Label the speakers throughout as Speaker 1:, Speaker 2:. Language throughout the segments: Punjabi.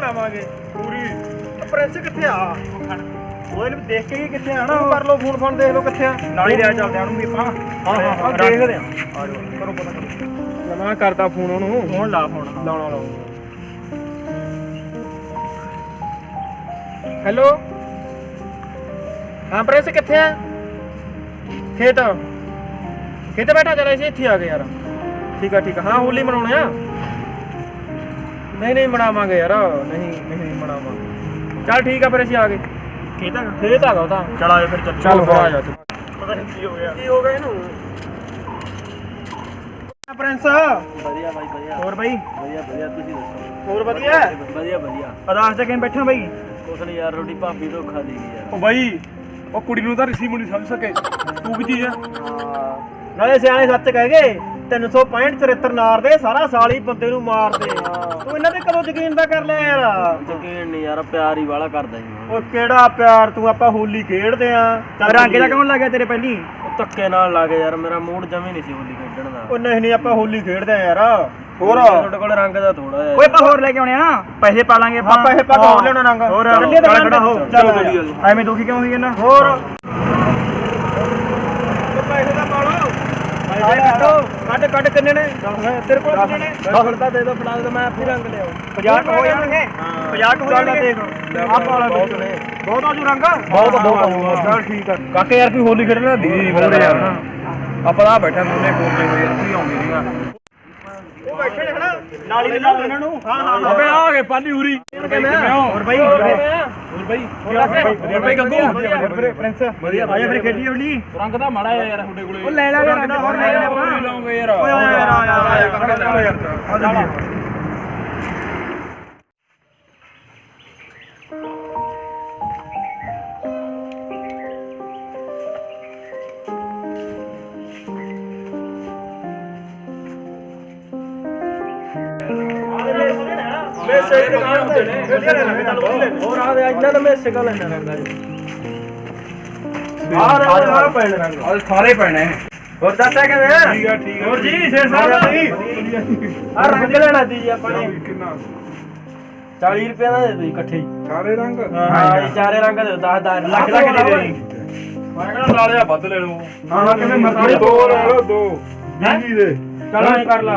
Speaker 1: ਜਾਵਾਂਗੇ
Speaker 2: ਪੂਰੀ।
Speaker 1: ਪ੍ਰਿੰਸ ਕਿੱਥੇ ਆ? ਉਹ ਇਹਨੂੰ ਦੇਖ ਕੇ ਹੀ ਕਿੱਥੇ ਆ ਨਾ ਕਰ ਲਓ ਫੋਨ ਫੋਨ ਦੇਖ ਲਓ ਕਿੱਥੇ ਆ।
Speaker 2: ਨਾਲ ਹੀ ਚੱਲਦੇ ਆਂ ਨੂੰ ਵੀ ਆਪਾਂ।
Speaker 1: ਹਾਂ ਹਾਂ ਹਾਂ ਦੇਖਦੇ ਆ। ਆ ਜਾਓ। ਕਰੋ ਪਤਾ ਕਰੋ। ਮੈਂ ਕਰਦਾ ਫੋਨ ਉਹਨੂੰ।
Speaker 2: ਫੋਨ ਲਾ ਫੋਨ
Speaker 1: ਲਾਉਣਾ ਲਾਉਣਾ। ਹੈਲੋ ਹਾਂ ਪ੍ਰਿੰਸ ਕਿੱਥੇ ਆ? ਖੇਤ। ਖੇਤ ਬੈਠਾ ਚਲੇ ਸੀ ਇੱਥੇ ਆ ਗਏ ਯਾਰ। ਠੀਕ ਆ ਠੀਕ ਆ। ਹਾਂ ਹੋਲੀ ਮਨਾਉਣੇ ਆ। ਨਹੀਂ ਨਹੀਂ ਮਨਾਵਾਂਗੇ ਯਾਰ। ਨਹੀਂ ਨਹੀਂ ਮਨਾਵਾਂਗੇ। ਚੱਲ ਠੀਕ ਆ ਫਿਰ ਅਸੀਂ ਆ ਗਏ।
Speaker 2: ਖੇਤ ਹੈਗਾ
Speaker 1: ਖੇਤ ਆ ਗਾ ਉਹ ਤਾਂ।
Speaker 2: ਚਲ ਆਜੋ ਫਿਰ ਚੱਲ
Speaker 1: ਚੱਲ ਆ ਜਾ ਤੂੰ।
Speaker 2: ਪਤਾ ਨਹੀਂ ਕੀ ਹੋ ਗਿਆ।
Speaker 1: ਕੀ ਹੋ ਗਿਆ ਇਹਨੂੰ? ਪ੍ਰਿੰਸ।
Speaker 3: ਵਧੀਆ ਬਾਈ ਵਧੀਆ।
Speaker 1: ਹੋਰ ਬਈ?
Speaker 3: ਵਧੀਆ ਵਧੀਆ ਤੁਸੀਂ ਦੱਸੋ?
Speaker 1: ਹੋਰ ਵਧੀਆ?
Speaker 3: ਵਧੀਆ ਵਧੀਆ।
Speaker 2: ਅਦਾਸ ਤੇ ਕਿਵੇਂ ਬੈਠਾ ਬਈ?
Speaker 3: ਕੁਛ ਨੀ ਯਾਰ ਰੋਟੀ ਭਾਬੀ ਧੋਖਾ ਦੇ ਗਈ ਯਾਰ।
Speaker 2: ਉਹ ਬਾਈ ਉਹ ਕੁੜੀ ਨੂੰ ਤਾਂ ਰਿਸੀ ਮੁੰਡੀ ਸਮਝ ਸਕੇ। ਤੂੰ ਕੀ ਚੀਜ਼ ਆ।
Speaker 1: ਨਾਲੇ ਸਿਆਣੇ ਸੱਚ ਕਹਿ ਗਏ। 365 74 ਨਾਰ ਦੇ ਸਾਰਾ ਸਾਲ ਹੀ ਬੰਦੇ ਨੂੰ ਮਾਰਦੇ। ਤੂੰ ਇਹਨਾਂ ਤੇ ਕਦੋਂ ਯਕੀਨ ਦਾ ਕਰ ਲਿਆ ਯਾਰ?
Speaker 3: ਯਕੀਨ ਨਹੀਂ ਯਾਰ ਪਿਆਰ ਹੀ ਵਾਲਾ ਕਰਦਾ ਸੀ
Speaker 1: ਉਹ ਕਿਹੜਾ ਪਿਆਰ ਤੂੰ ਆਪਾਂ ਹੋਲੀ ਖੇਡਦੇ ਆ।
Speaker 2: ਰੰਗ ਦਾ ਕੌਣ ਲੱਗਿਆ ਤੇਰੇ ਪਹਿਲੀ?
Speaker 3: ਉਹ ਧੱਕੇ ਨਾਲ ਲੱਗੇ ਯਾਰ ਮੇਰਾ ਮੂਡ ਜਮੇ ਨਹੀਂ ਸੀ ਹੋਲੀ ਖੇਡਣ ਦਾ।
Speaker 1: ਉਹ ਨਹੀਂ ਨਹੀਂ ਆਪਾਂ ਹੋਲੀ ਖੇਡਦੇ ਆ ਯਾਰ। ਹੋਰ?
Speaker 3: ਤੁਹਾਡੇ ਕੋਲ ਰੰਗ ਦਾ ਥੋੜਾ ਜਿਹਾ।
Speaker 2: ਓਏ ਆਪਾਂ ਹੋਰ ਲੈ ਕੇ ਆਉਣੇ ਆ? ਪੈਸੇ ਪਾ ਲਾਂਗੇ
Speaker 1: ਆਪਾਂ। ਪੈਸੇ ਪਾ ਕੇ ਹੋਰ ਲਿਆਉਣਾ ਰੰਗ।
Speaker 2: ਹੋਰ।
Speaker 1: ਚੱਲੀਏ ਦੁਕਾਨ
Speaker 2: ਖੜਾ ਹੋ।
Speaker 1: ਚੱਲ
Speaker 2: ਐਵੇਂ ਦੁਖੀ ਕਿਉਂ ਹੋਈ ਜਾਂਦਾ
Speaker 1: ਹੋਰ ਪੈਸੇ ਦਾ ਪਾ ਲਓ
Speaker 2: ਆਏ ਕੱਢੋ।
Speaker 1: ਕੱਢ ਕੱਢ ਕਿੰਨੇ ਨੇ? ਤੇਰੇ ਕੋਲ ਕਿੰਨੇ ਨੇ?
Speaker 3: ਤਾਂ ਦੇ ਦੋ ਫੜਾ ਦੇ ਮੈਂ ਆਪੇ ਰੰਗ ਲਿਆਉ
Speaker 1: 50 ਹੋ ਜਾਣਗੇ। 50 ਹੋ। ਜਾਣਗੇ? ਆ ਪਾ ਲੈ ਬਹੁਤ ਨੇ ਬਹੁਤ ਆਜੂ ਰੰਗ?
Speaker 2: ਬਹੁਤ ਬਹੁਤ ਚੱਲ ਠੀਕ ਆ। ਕਾਕੇ ਯਾਰ ਕੋਈ ਹੋਲੀ ਖੇਡਣਾ? ਦੀਦੀ ਬੋਲ ਯਾਰ। ਆਪਾਂ ਤਾਂ ਬੈਠਾ ਦੋਨੇ ਕੋਲੇ ਹੋਏ ਅਸੀਂ ਆਉਂਦੀ ਨਹੀਂਗਾ
Speaker 1: ਉਹ ਬੈਠੇ ਨੇ ਹਨਾ। ਨਾਲੀ ਦੇ ਨਾਲ ਇਹਨਾਂ ਨੂੰ। ਹਾਂ ਹਾਂ
Speaker 2: ਅਬੇ ਆ ਗਏ ਪਾਲੀ ਉਰੀ। ਹੋਰ ਬਾਈ ਹੋਰ ਬਾਈ ਹੋਰ ਬਾਈ ਗੱਗੂ
Speaker 1: ਪ੍ਰਿੰਸ
Speaker 2: ਵਧੀਆ
Speaker 1: ਆਜਾ ਫਿਰ ਖੇਡੀ ਹੋਲੀ
Speaker 2: ਰੰਗ ਦਾ ਮਾੜਾ ਯਾਰ ਤੁਹਾਡੇ ਕੋਲੇ
Speaker 1: ਉਹ ਲੈ ਲੈ ਯਾਰ ਹੋਰ ਲੈ ਲੈ ਆਪਾਂ
Speaker 2: ਲਾਉਂਗੇ ਯਾਰ
Speaker 1: ਓਏ ਆ ਯਾਰ ਆ ਯਾਰ ਆ ਯਾਰ ਆ ਮੈਸੇ ਦੁਕਾਨ ਤੇ ਵਧੀਆ ਲੈ ਲਾਂਗੇ ਤੁਹਾਨੂੰ ਵਧੀਆ ਲੈ
Speaker 3: ਹੋਰ ਆ ਦੇ ਇੰਨਾ ਤਾਂ ਮੈਂ ਸਿਕਾ ਲੈਣਾ ਰੰਗਾ ਜੀ।
Speaker 1: ਆ ਰੰਗ ਆ ਪੈਣ ਰੰਗ
Speaker 2: ਅੱਜ ਸਾਰੇ ਪੈਣੇ।
Speaker 1: ਹੋਰ ਦੱਸਿਆ ਕਿਵੇਂ? ਆ
Speaker 2: ਠੀਕ ਆ ਠੀਕ ਆ।
Speaker 1: ਹੋਰ ਜੀ ਸ਼ੇਰ ਸਾਹਿਬ?
Speaker 3: ਆ ਰੰਗ ਲੈਣਾ ਦੀ ਜੀ ਆਪਾਂ ਨੇ।
Speaker 2: ਕਿੰਨਾ?
Speaker 3: 40 ਰੁਪਏ ਦਾ ਦੇ ਦੋ ਜੀ ਇਕੱਠੇ। ਹੀ
Speaker 2: ਸਾਰੇ ਰੰਗ?
Speaker 3: ਹਾਂ ਇਹ ਚਾਰੇ ਰੰਗ ਦੇ 10 10 ਲੱਖ ਲੱਖ ਦੇ ਦੇ
Speaker 2: ਮੈਂ ਕਹਿੰਦਾ ਨਾਲ ਜਿਹਾ ਵੱਧ ਲੈ ਲਓ।
Speaker 1: ਨਾ ਨਾ ਕਿਵੇਂ ਮਰਜ਼ੀ
Speaker 2: ਦੋ ਲੈ। ਲਓ ਦੋ।
Speaker 1: ਜੀ ਦੇ।
Speaker 3: ਚਲ ਐ ਕਰ ਲਾ।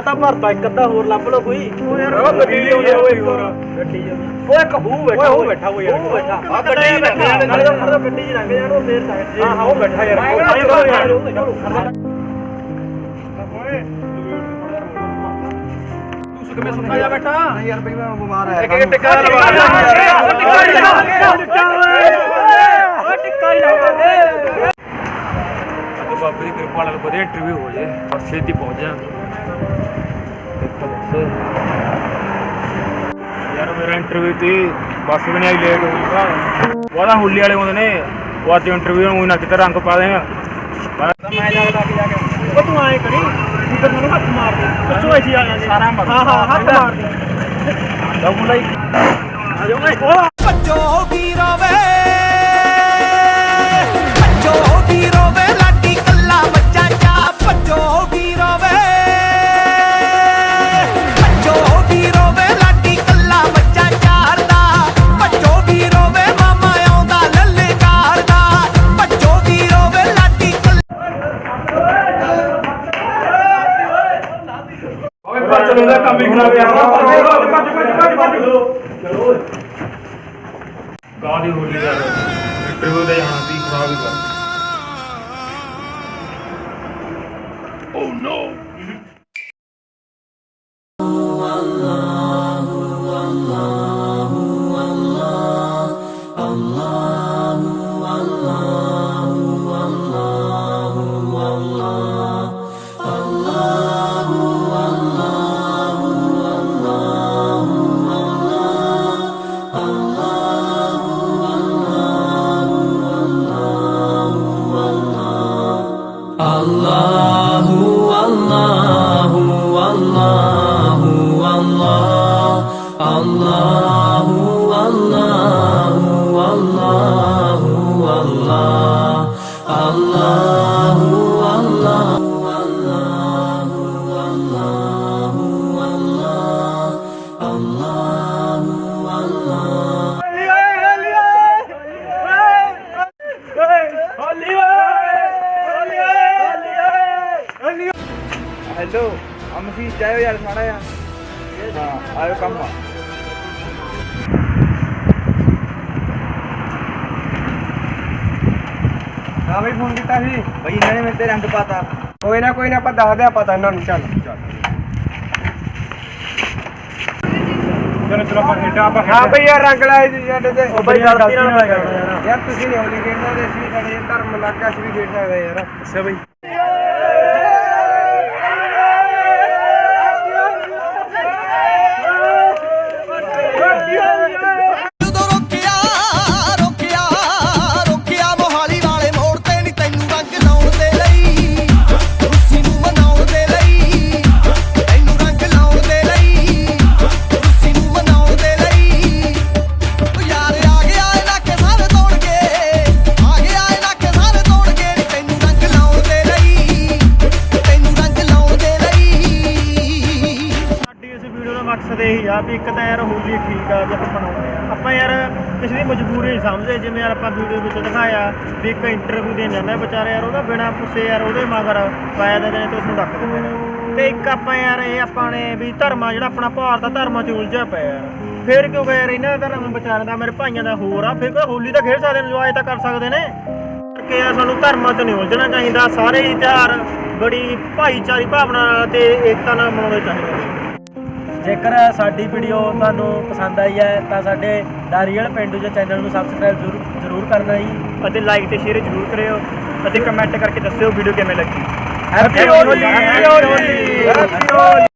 Speaker 3: ਆ ਤਾਂ ਭਰਤਾ ਇੱਕ ਅੱਧਾ ਹੋਰ ਲੱਭ ਲਓ ਕੋਈ।
Speaker 1: ਉਹ ਯਾਰ ਉਹ ਗੱਡੀ ਲਿਆਉਂਦੇ ਓਏ ਹੋਰ।
Speaker 3: ਗੱਡੀ
Speaker 1: ਓਏ ਇੱਕ ਹੂ ਬੈਠਾ ਉਹ ਬੈਠਾ ਉਹ ਯਾਰ।
Speaker 3: ਉਹ ਬੈਠਾ।
Speaker 1: ਆ ਗੱਡੀ ਚ ਬੈਠਾ
Speaker 3: ਨਾਲੇ ਤਾਂ ਖੜਦਾ ਗੱਡੀ ਚ ਲੰਘ ਜਾਣ ਉਹ ਫੇਰ ਸਾਈਡ ਤੇ।
Speaker 1: ਹਾਂ ਹਾਂ ਉਹ ਬੈਠਾ ਯਾਰ।
Speaker 3: ਯਾਰ।
Speaker 1: ਯਾਰ
Speaker 2: ਤੂੰ ਕਿਵੇਂ ਸੁਣਦਾ
Speaker 1: ਆ ਬੈਠਾ।
Speaker 3: ਯਾਰ ਬਈ ਮੈਂ ਬਿਮਾਰ ਆਇਆ
Speaker 1: ਇੱਕ ਇੱਕ ਟਿੱਕਾ ਲਵਾ ਟਿੱਕਾ ਹੀ ਟਿੱਕਾ ਓਏ ਟਿੱਕਾ ਹੀ ਲਾ
Speaker 2: ਤੂੰ ਬਾਬੇ ਦੀ ਕਿਰਪਾ ਨਾਲ ਵਧੀਆ ਇੰਟਰਵਿਊ ਹੋ ਜੇ ਔਰ ਛੇਤੀ ਪਹੁੰਚ ਜਾਾਂਗੇ ਯਾਰ ਮੇਰਾ ਇੰਟਰਵਿਊ ਤੇ ਬੱਸ ਵੀ ਨਹੀਂ ਲੇਟ ਹੋ ਗਈ ਵਾਦਾ ਹੁੱਲੀ ਵਾਲੇ ਹੁੰਦੇ ਨੇ ਉਹ ਅੱਜ ਇੰਟਰਵਿਊ ਨੂੰ ਨਾ ਕਿਤੇ ਰੰਗ ਪਾ ਦੇਗਾ
Speaker 1: ਮੈਂ ਜਾ ਕੇ ਜਾ ਕੇ ਤੂੰ ਆਏ ਕਰੀ ਉਧਰ ਨੂੰ ਹੱਥ ਮਾਰ ਦੇ। ਪਿੱਛੋਂ ਐਸੀ ਆ ਜਾਂਦੇ
Speaker 2: ਸਾਰਾ ਮਾਰ
Speaker 1: ਹਾਂ ਹਾਂ ਹੱਥ ਮਾਰ ਦੇ।
Speaker 2: ਲਓ ਮੁੰਡਾ
Speaker 1: ਆ ਜਾਓ ਓਏ।
Speaker 4: ਭੱਜੋ ਵੀਰੋ
Speaker 2: ਓਏ ਭੱਜ ਲੋ ਦਾ ਕੰਮ ਹੀ ਖਰਾਬ ਯਾਰ ਭੱਜ ਭੱਜ ਭੱਜ ਚਲੋ ਹੋਲੀ ਸੀ ਖਰਾਬ ਹੀ। ਕਰ
Speaker 3: Allahu Allahu Allahu Allahu Allah Allahu Allah
Speaker 4: hello ਅਮਸੀ ਚਾਹੋ ਯਾਰ ਮਾੜਾ ਆ ਹਾਂ ਆਇਓ ਕੰਮ ਆ
Speaker 5: ਹਾਂ ਬਈ ਫੋਨ ਕੀਤਾ ਸੀ।
Speaker 4: ਬਈ ਇਹਨਾਂ ਨੇ ਮੇਰੇ ਤੇ ਰੰਗ ਪਾਤਾ।
Speaker 5: ਕੋਈ ਨਾ ਕੋਈ ਨਾ ਆਪਾਂ ਦੱਸਦੇ ਆ ਪਤਾ ਇਹਨਾਂ ਨੂੰ ਚੱਲ।
Speaker 4: ਚਲੋ ਚਲੋ ਆਪਾਂ ਖੇਡਾਂ ਆਪਾਂ
Speaker 5: ਹਾਂ ਬਈ ਯਾਰ ਰੰਗ ਲਾਏ ਜੀ ਸਾਡੇ ਤੇ।
Speaker 1: ਉਹ ਬਈ ਗਲਤੀ ਨਾਲ ਲੱਗ ਗਿਆ
Speaker 5: ਯਾਰ ਤੁਸੀਂ ਨਹੀਂ ਹੋਲੀ ਖੇਡਣਾ ਤੇ ਅਸੀਂ ਸਾਡੇ ਧਰਮ ਲੱਗਾ ਅਸੀਂ ਵੀ ਖੇਡ ਸਕਦੇ ਯਾਰ।
Speaker 4: ਅੱਛਾ ਬਈ।
Speaker 1: ਵੀਡੀਓ ਇਹੀ ਆ ਵੀ ਇੱਕ ਤਾਂ ਯਾਰ ਹੋਲੀ ਠੀਕ ਆ ਜੇ ਆਪਾਂ ਮਨਾਉਂਦੇ ਆ। ਆਪਾਂ ਯਾਰ ਕਿਸੇ ਦੀ ਮਜਬੂਰੀ ਨਹੀਂ ਸਮਝਦੇ, ਜਿਵੇਂ ਯਾਰ ਆਪਾਂ ਵੀਡੀਓ ਵਿੱਚ ਦਿਖਾਇਆ ਵੀ ਇੱਕ ਇੰਟਰਵਿਊ ਦੇਣ ਜਾਂਦਾ ਵਿਚਾਰਾ ਯਾਰ, ਉਹਦਾ ਬਿਨਾ ਪੁੱਛੇ ਯਾਰ, ਉਹਦੇ ਮਗਰ ਪਾਇਆ ਦੇ ਨੇ ਤੇ ਉਸ ਨੂੰ ਡੱਕ ਦਿੰਦੇ ਨੇ ਤੇ ਇੱਕ ਆਪਾਂ ਯਾਰ ਇਹ ਆਪਾਂ ਨੇ ਵੀ ਧਰਮਾਂ, ਜਿਹੜਾ ਆਪਣਾ ਭਾਰਤ ਆ ਧਰਮਾਂ 'ਚ ਉਲਝਿਆ ਪਿਆ ਯਾਰ। ਫੇਰ ਕਿਉਂ ਗਿਆ ਯਾਰ, ਇਹਨਾਂ ਦਾ ਧਰਮ ਵਿਚਾਰਿਆਂ ਦਾ, ਮੇਰੇ ਭਾਈਆਂ ਦਾ ਹੋਰ ਆ। ਫਿਰ ਕੋਈ ਹੋਲੀ ਤਾਂ ਖੇਡ ਸਕਦੇ ਨੇ ਇੰਜੋਏ ਤਾਂ ਕਰ ਸਕਦੇ ਨੇ। ਕਿ ਯਾਰ ਸਾਨੂੰ ਧਰਮਾਂ 'ਚ ਨਹੀਂ ਉਲਝਣਾ ਚਾਹੀਦਾ, ਸਾਰੇ ਹੀ ਤਿਉਹਾਰ ਬੜੀ ਭਾਈਚਾਰੀ, ਭਾਵਨਾ ਨਾਲ ਤੇ ਏਕਤਾ ਨਾਲ ਮਨਾਉਣੇ ਚਾਹੀਦੇ ਨੇ। ਜੇਕਰ ਸਾਡੀ ਵੀਡੀਓ ਤੁਹਾਨੂੰ ਪਸੰਦ ਆਈ ਹੈ ਤਾਂ ਸਾਡੇ ਨਾਰੀਅਲ ਪਿੰਡੂ ਦੇ ਚੈਨਲ ਨੂੰ ਸਬਸਕ੍ਰਾਈਬ ਜ਼ਰੂਰ ਜ਼ਰੂਰ ਕਰਨਾ ਜੀ। ਅਤੇ ਲਾਈਕ ਤੇ ਸ਼ੇਅਰ ਜ਼ਰੂਰ ਕਰਿਓ ਅਤੇ ਕਮੈਂਟ ਕਰਕੇ ਦੱਸਿਓ ਵੀਡੀਓ ਕਿਵੇਂ ਲੱਗੀ। ਹੈਪੀ ਹੋਲੀ ਹੈਪੀ ਹੋਲੀ